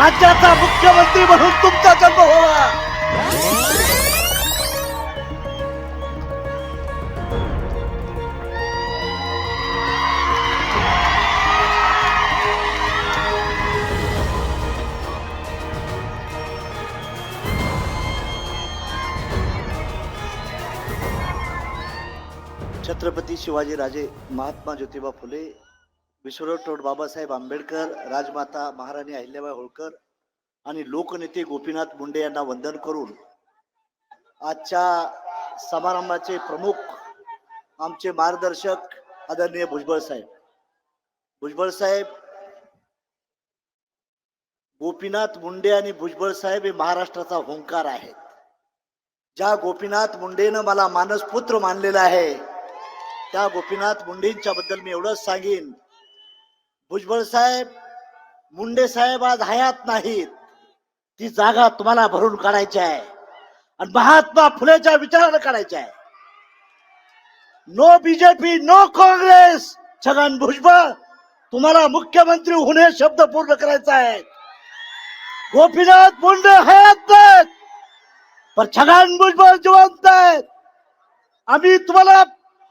राज्याचा मुख्यमंत्री म्हणून तुमचा जन्म व्हावा. छत्रपती शिवाजी राजे महात्मा ज्योतिबा फुले विश्वनाथ टोड बाबासाहेब आंबेडकर राजमाता महाराणी अहिल्याबाई होळकर आणि लोकनेते गोपीनाथ मुंडे यांना वंदन करून आजच्या समारंभाचे प्रमुख आमचे मार्गदर्शक आदरणीय भुजबळ साहेब. भुजबळ साहेब गोपीनाथ मुंडे आणि भुजबळ साहेब हे महाराष्ट्राचा होंकार आहेत. ज्या गोपीनाथ मुंडेनं मला मानसपुत्र मानलेला आहे त्या गोपीनाथ मुंडेंच्या बद्दल मी एवढंच सांगेन. भुजबळ साहेब मुंडे साहेब आज हयात नाहीत. ती जागा तुम्हाला भरून काढायची आहे. आणि महात्मा फुलेच्या विचारानं काढायची आहे. No BJP no Congress Chhagan Bhujbal तुम्हाला मुख्यमंत्री होणे शब्द पूर्ण करायचा आहे. गोपीनाथ मुंडे हयात नाहीत. पण छगन भुजबळ जिवंत आहेत. आम्ही तुम्हाला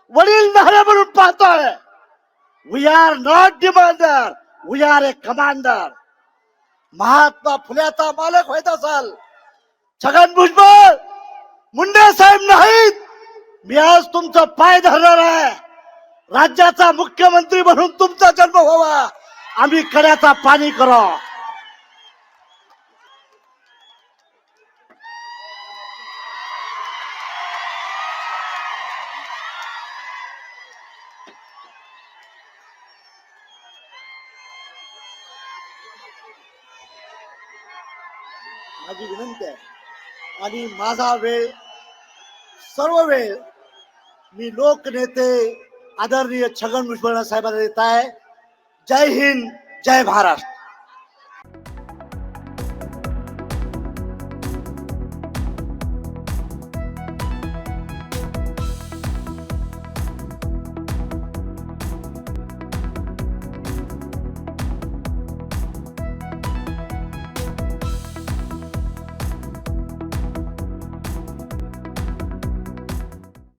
वडील नाही म्हणून पाहतोय. We are not demander we are a commander Mahatma फुल्याचा मालक व्हायत असाल. छगन भुजबळ मुंडे साहेब नाहीत. मी आज तुमचा पाय धरणार आहे. राज्याचा मुख्यमंत्री म्हणून तुमचा जन्म व्हावा. आम्ही कड्याचा पाणी करा. माझी विनंती आहे. आणि माझा वेळ सर्व वेळ मी लोकनेते आदरणीय छगन भुजबळ साहेबांना देत आहे. जय हिंद जय महाराष्ट्र.